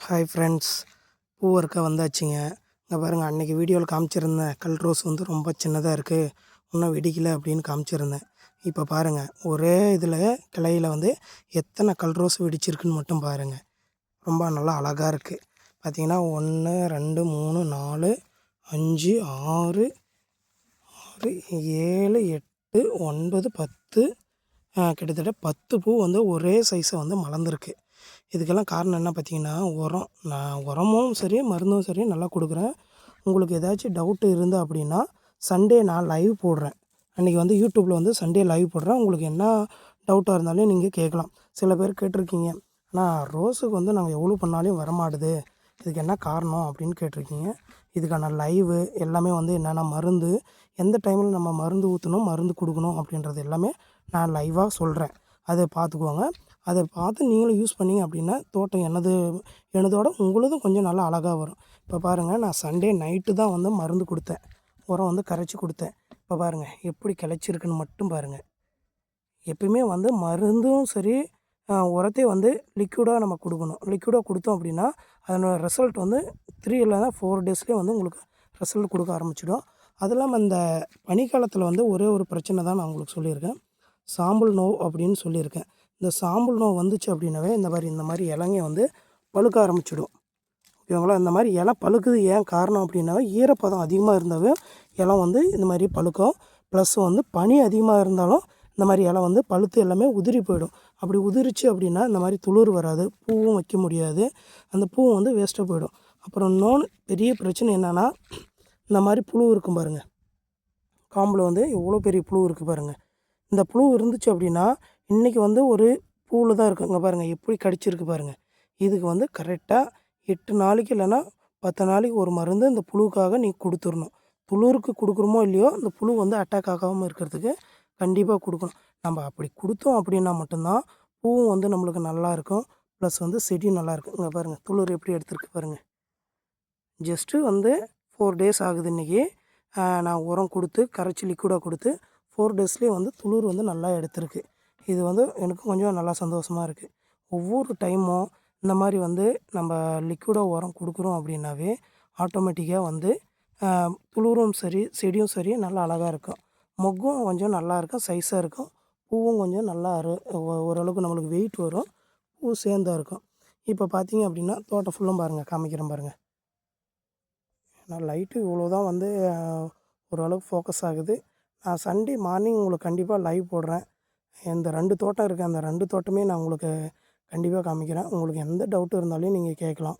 Hi friends பூ வறுக்க வந்தாச்சுங்க. இங்கே பாருங்கள் அன்றைக்கி வீடியோவில் காமிச்சிருந்தேன். கல் ரோஸ் வந்து ரொம்ப சின்னதாக இருக்குது இன்னும் வெடிக்கலை அப்படின்னு காமிச்சிருந்தேன். இப்போ பாருங்கள் ஒரே இதில் கிளையில் வந்து எத்தனை கல் ரோஸ் வெடிச்சிருக்குன்னு மட்டும் பாருங்கள் ரொம்ப நல்லா அழகாக இருக்குது பார்த்தீங்கன்னா ஒன்று ரெண்டு மூணு நாலு அஞ்சு ஆறு ஆறு ஏழு எட்டு ஒன்பது பத்து கிட்டத்தட்ட பத்து பூ வந்து ஒரே சைஸை வந்து மலர்ந்துருக்கு. இதுக்கெல்லாம் காரணம் என்ன பார்த்தீங்கன்னா உரம். நான் உரமும் சரி மருந்தும் சரி நல்லா கொடுக்குறேன். உங்களுக்கு ஏதாச்சும் டவுட்டு இருந்தால் அப்படின்னா சண்டே நான் லைவ் போடுறேன். அன்றைக்கி வந்து யூடியூப்பில் வந்து சண்டே லைவ் போடுறேன். உங்களுக்கு என்ன டவுட்டாக இருந்தாலும் நீங்கள் கேட்கலாம். சில பேர் கேட்டிருக்கீங்க. ஆனால் ரோஸுக்கு வந்து நாங்கள் எவ்வளோ பண்ணாலும் வரமாட்டுது. இதுக்கு என்ன காரணம் அப்படின்னு கேட்டிருக்கீங்க. இதுக்கான லைவு எல்லாமே வந்து என்னென்னா மருந்து எந்த டைமில் நம்ம மருந்து ஊற்றணும் மருந்து கொடுக்கணும் அப்படின்றது எல்லாமே நான் லைவாக சொல்கிறேன் அதை பார்த்துக்குவாங்க. அதை பார்த்து நீங்களும் யூஸ் பண்ணீங்க அப்படின்னா தோட்டம் எனது எனதோட உங்களுதும் கொஞ்சம் நல்லா அழகாக வரும். இப்போ பாருங்கள் நான் சண்டே நைட்டு தான் வந்து மருந்து கொடுத்தேன். உரம் வந்து கரைச்சி கொடுத்தேன். இப்போ பாருங்கள் எப்படி கிளச்சிருக்குன்னு மட்டும் பாருங்கள் எப்பயுமே வந்து மருந்தும் சரி ஆஹ், உரத்தையும் வந்து லிக்யூடாக நம்ம கொடுக்கணும். லிக்யூடாக கொடுத்தோம் அப்படின்னா அதனோட ரிசல்ட் வந்து த்ரீ இல்லைனா ஃபோர் டேஸ்லேயே வந்து உங்களுக்கு ரிசல்ட் கொடுக்க ஆரம்பிச்சிடும். அது இல்லாமல் இந்த பனிக்காலத்தில் வந்து ஒரே ஒரு பிரச்சனை தான் நான் உங்களுக்கு சொல்லியிருக்கேன். சாம்பல் நோய் அப்படின்னு சொல்லியிருக்கேன். இந்த சாம்பல் நோய் வந்துச்சு அப்படின்னாவே இந்த மாதிரி இந்த மாதிரி இலங்கை வந்து பழுக்க ஆரம்பிச்சிடும். ஓகேங்களா? இந்த மாதிரி இலை பழுக்குது ஏன் காரணம் அப்படின்னாவே ஈரப்பதம் அதிகமாக இருந்தாவே இலை வந்து இந்த மாதிரி பழுக்கும். ப்ளஸ் வந்து பனி அதிகமாக இருந்தாலும் இந்த மாதிரி இலை வந்து பழுத்து எல்லாமே உதிரி போயிடும். அப்படி உதிரிச்சு அப்படின்னா இந்த மாதிரி துளிர் வராது பூவும் வைக்க முடியாது. அந்த பூவும் வந்து வேஸ்ட்டாக போயிடும். அப்புறம் இன்னொன்று பெரிய பிரச்சனை என்னென்னா இந்த மாதிரி புழு இருக்கும் பாருங்கள் காம்பில் வந்து எவ்வளோ பெரிய புழு இருக்குது பாருங்கள் இந்த புழு இருந்துச்சு அப்படின்னா இன்றைக்கி வந்து ஒரு பூவில் தான் இருக்குது இங்கே பாருங்கள் எப்படி கடிச்சிருக்கு பாருங்கள் இதுக்கு வந்து கரெக்டாக எட்டு நாளைக்கு இல்லைன்னா பத்து நாளைக்கு ஒரு மருந்து இந்த புழுவுக்காக நீ கொடுத்துடணும். துளிருக்கு கொடுக்குறோமோ இல்லையோ அந்த புழு வந்து அட்டாக் ஆகாமல் இருக்கிறதுக்கு கண்டிப்பாக கொடுக்கணும். நம்ம அப்படி கொடுத்தோம் அப்படின்னா மட்டும்தான் பூவும் வந்து நம்மளுக்கு நல்லா இருக்கும். ப்ளஸ் வந்து செடியும் நல்லாயிருக்கும் இங்கே பாருங்கள் துளிர் எப்படி எடுத்துருக்கு பாருங்கள் ஜஸ்ட்டு வந்து ஃபோர் டேஸ் ஆகுது இன்றைக்கி நான் உரம் கொடுத்து கரைச்சி லிக்விடாக கொடுத்து ஃபோர் டேஸ்லேயே வந்து துளிர் வந்து நல்லா எடுத்திருக்கு. இது வந்து எனக்கு கொஞ்சம் நல்லா சந்தோஷமாக இருக்குது ஒவ்வொரு டைமும் இந்த மாதிரி வந்து நம்ம லிக்விடாக உரம் கொடுக்குறோம் அப்படின்னாவே ஆட்டோமேட்டிக்காக வந்து துளிரும் சரி செடியும் சரி நல்லா அழகாக இருக்கும். மொக்கும் கொஞ்சம் நல்லா இருக்கும் சைஸாக இருக்கும். பூவும் கொஞ்சம் நல்லா அரு- ஓரளவுக்கு நம்மளுக்கு வெயிட் வரும். பூ சேர்ந்தா இருக்கும். இப்போ பார்த்தீங்க அப்படின்னா தோட்டம் ஃபுல்லும் பாருங்கள் காமிக்கிறேன் பாருங்கள் நான் லைட்டு இவ்வளோ தான் வந்து ஓரளவுக்கு ஃபோக்கஸ் ஆகுது. நான் சண்டே மார்னிங் உங்களுக்கு கண்டிப்பாக லைவ் போடுறேன். இந்த ரெண்டு தோட்டம் இருக்குது அந்த ரெண்டு தோட்டமே நான் உங்களுக்கு கண்டிப்பாக காமிக்கிறேன். உங்களுக்கு எந்த டவுட்டு இருந்தாலும் நீங்கள் கேட்கலாம்.